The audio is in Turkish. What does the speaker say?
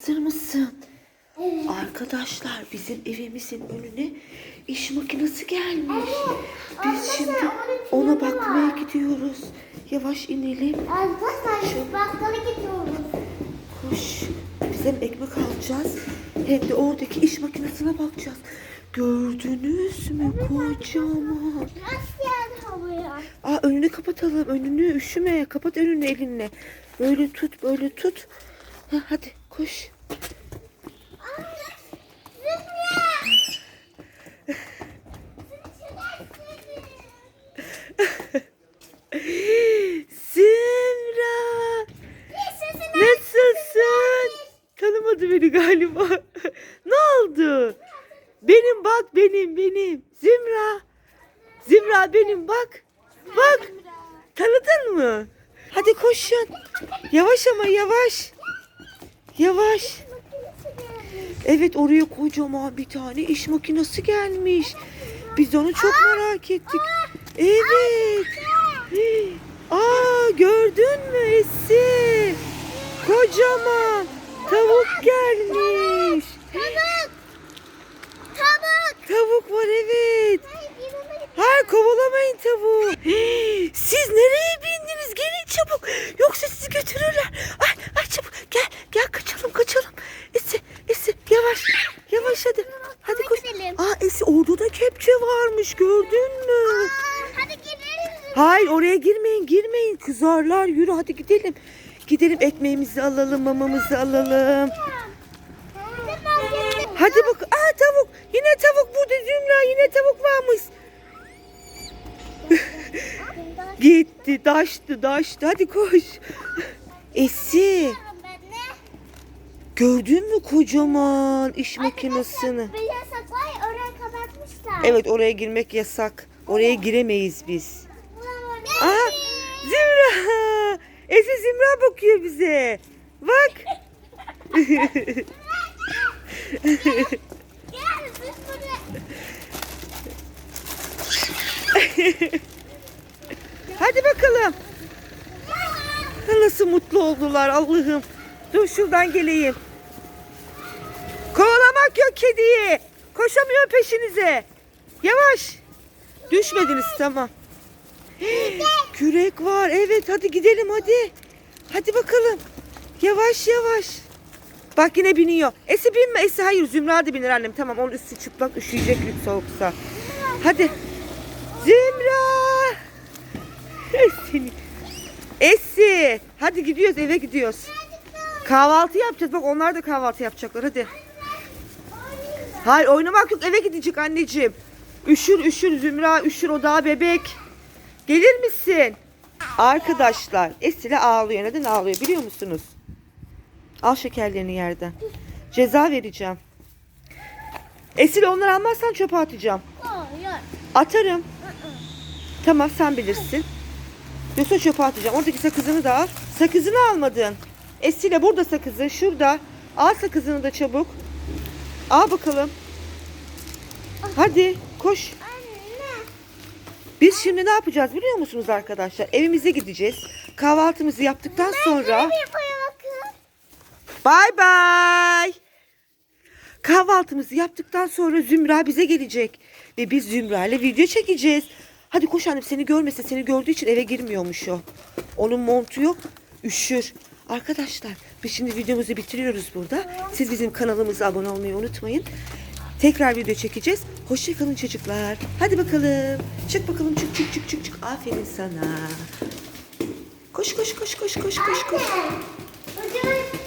Hazır mısın? Arkadaşlar bizim evimizin önüne iş makinesi gelmiş. Biz şimdi ona bakmaya gidiyoruz. Yavaş inelim. Arkadaşlar bakkala gidiyoruz. Koş. Biz hem ekmek alacağız hem de oradaki iş makinesine bakacağız. Gördünüz mü kocaman? Nasıl havaya? Aa önünü kapatalım. Önünü üşüme. Kapat önünü elinle. Böyle tut, böyle tut. Ha, hadi koş. Simra. Nasılsın? Tanımadı beni galiba. ne oldu? Benim bak benim benim. Zümra. Zümra benim bak. Bak. Tanıdın mı? Hadi koşun. Yavaş ama yavaş. Yavaş. Evet oraya kocaman bir tane iş makinesi gelmiş. Biz onu çok merak ettik. Evet. Aa gördün mü Esi? Kocaman tavuk gelmiş. Tavuk. Tavuk. Tavuk var evet. Hayır kovalamayın tavuğu. Hey, Siz nereye bindiniz? Gelin çabuk. Yoksa sizi götürürler. Ay, ay çabuk. Gel, gel kaçalım kaçalım. Esi, Esi yavaş. Yavaş hadi. Hadi koş. gidelim. Aa Esi orada da kepçe varmış gördün mü? Hadi. Hayır oraya girmeyin girmeyin. Kızarlar yürü hadi gidelim. Gidelim ekmeğimizi alalım mamamızı alalım. Hadi bak. Aa tavuk. Yine tavuk burada Zümra. Yine tavuk varmış. Gitti, daştı, daştı. Hadi koş. Esi, gördün mü kocaman iş makinesini? Bir yasak var oraya kapatmışlar. Evet, oraya girmek yasak. Oraya giremeyiz biz. Aa, Zümra. Esi Zümra bakıyor bize. Bak. Hadi bakalım. Nasıl mutlu oldular Allah'ım. Dur şuradan geleyim. Kovalamak yok kediyi. Koşamıyor peşinize. Yavaş. Düşmediniz tamam. Kürek var. Evet hadi gidelim hadi. Hadi bakalım. Yavaş yavaş. Bak yine biniyor. Esi binme. Esi hayır Zümra da binir annem. Tamam onun üstü çıplak üşüyecek lüks soğuksa. Hadi. Zümra. Seni. Esi. Hadi gidiyoruz eve gidiyoruz. Kahvaltı yapacağız. Bak onlar da kahvaltı yapacaklar hadi. Hayır oynamak yok eve gidecek anneciğim. Üşür üşür Zümra üşür o daha bebek. Gelir misin? Arkadaşlar Esile ağlıyor. Neden ağlıyor biliyor musunuz? Al şekerlerini yerden. Ceza vereceğim. Esile onları almazsan çöpe atacağım. Atarım. Tamam sen bilirsin. Yoksa çöpe atacağım. Oradaki sakızını da al. Sakızını almadın. Esile burada sakızı. Şurada. Al sakızını da çabuk. Al bakalım. Hadi koş. Anne. Biz şimdi ne yapacağız biliyor musunuz arkadaşlar? Evimize gideceğiz. Kahvaltımızı yaptıktan sonra bay bay. Kahvaltımızı yaptıktan sonra Zümra bize gelecek. Ve biz Zümra ile video çekeceğiz. Hadi koş annem seni görmesin. Seni gördüğü için eve girmiyormuş o. Onun montu yok. Üşür. Arkadaşlar biz şimdi videomuzu bitiriyoruz burada. Siz bizim kanalımıza abone olmayı unutmayın. Tekrar video çekeceğiz. Hoşçakalın çocuklar. Hadi bakalım. Çık bakalım çık çık çık çık çık. Aferin sana. Koş koş koş koş koş koş koş. Hocam